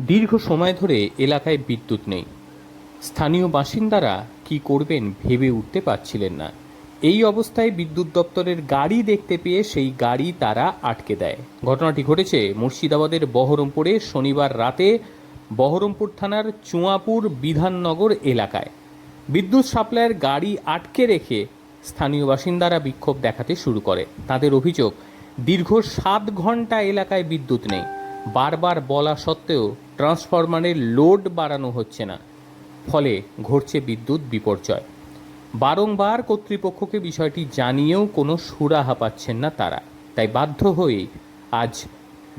দীর্ঘ সময় ধরে এলাকায় বিদ্যুৎ নেই। স্থানীয় বাসিন্দারা কি করবেন ভেবে উঠতে পারছিলেন না। এই অবস্থায় বিদ্যুৎ দপ্তরের গাড়ি দেখতে পেয়ে সেই গাড়ি তারা আটকে দেয়। ঘটনাটি ঘটেছে মুর্শিদাবাদের বহরমপুরে শনিবার রাতে বহরমপুর থানার চুয়াপুর বিধাননগর এলাকায়। বিদ্যুৎ সাপ্লাইয়ের গাড়ি আটকে রেখে স্থানীয় বাসিন্দারা বিক্ষোভ দেখাতে শুরু করে। তাদের অভিযোগ, দীর্ঘ সাত ঘণ্টা এলাকায় বিদ্যুৎ নেই। বারবার বলা সত্ত্বেও ট্রান্সফরমারের লোড বাড়ানো হচ্ছে না, ফলে ঘটছে বিদ্যুৎ বিপর্যয়। বারংবার কর্তৃপক্ষকে বিষয়টি জানিয়েও কোনো সুরাহা পাচ্ছেন না তারা। তাই বাধ্য হয়ে আজ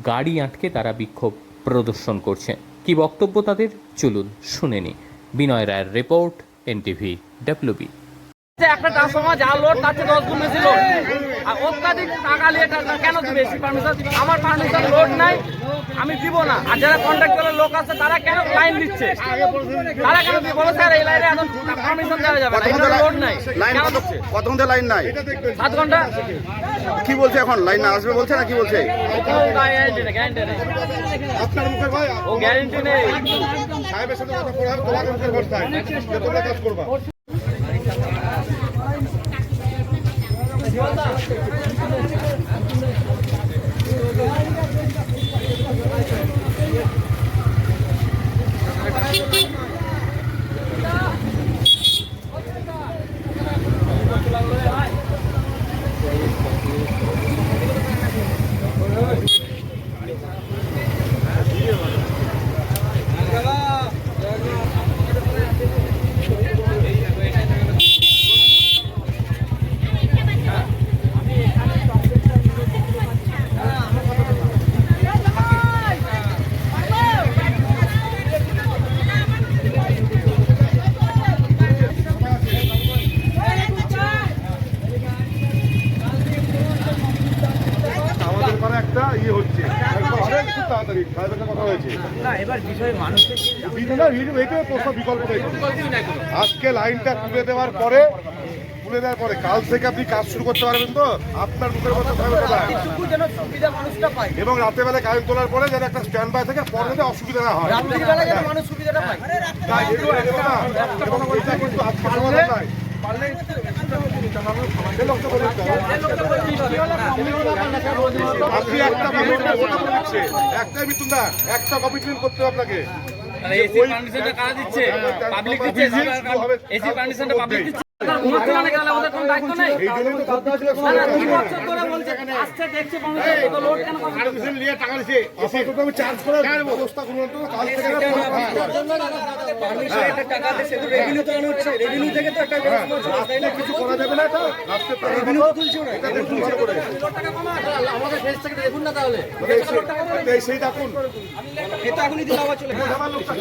গাড়ি আটকে তারা বিক্ষোভ প্রদর্শন করছে কি বক্তব্য তাদের? চলুন শুনে নি বিনয় রায়ের রিপোর্ট, এনটিভি, ডব্লিউবি। একটা ট্রান্সফর্মার যা লোড তার চেয়ে দশ গুণ বেশি লোড। আর অত্যাধিক টাকা নিয়ে টাকা কেন দিবে? পারমিশন আমার পারমিশন লোড নাই আমি দিব না। আর যারা কন্ট্রাক্টরের লোক আছে তারা কেন লাইন দিচ্ছে? তারা কেন বলো স্যার এই লাইনে এখন পারমিশন দেওয়া যাবে না। লোড নাই। লাইন কত ঘণ্টা লাইন নাই? সাত ঘণ্টা? কি বলছে এখন? লাইন না আসবে বলছে না কি বলছে? কোনো গ্যারান্টি নেই গ্যারান্টি নেই আপনার মুখে ভাই ও গ্যারান্টি নেই। সাহেবের সাথে কথা বলে তোমার মুখের ভরসায় যে তোমরা কাজ করবা। Вот так. আজকে লাইনটা তুলে দেওয়ার পরে তুলে দেওয়ার পরে কাল থেকে আপনি কাজ শুরু করতে পারবেন তো? আপনার মুখের মতো এবং রাতের বেলা কারেন্ট তোলার পরে যেন একটা স্ট্যান্ড বাই থেকে পরে যাতে অসুবিধা না হয়। রাত্রিবেলা যেন আপনি একটা না একটা কমিটমেন্ট করতে হবে আপনাকে এসি পারমিশনটা কারা দিচ্ছে পাবলিক দিচ্ছে। এসি পারমিশনটা পাবলিক দিচ্ছে। ঘুমাতে না গেলে ওদের কোনো দায়িত্ব নেই। এই জন্যই তো কথা ছিল না, না, দুই বছর ধরে বলছে আসছে দেখছে পারমিশন তো লোড কেন কম পারমিশন নিয়ে টাকা দিছে। আপাতত আমি চার্জ করে ব্যবস্থা করুন তো কাল থেকে না টাকা দিয়ে সেটা রেভিনিউ তো হচ্ছে রেভিনিউ থেকে তো একটা রাস্তায় কিছু করা যাবে না এটা? রাস্তায় টাকা রেভিনিউ তুলছে এটা দেখুন ভালো করে। আমাদের ফেস থেকে দেখুন না তাহলে। সেই- সেই এটা এখনই দিলে চলে আমার লোকটা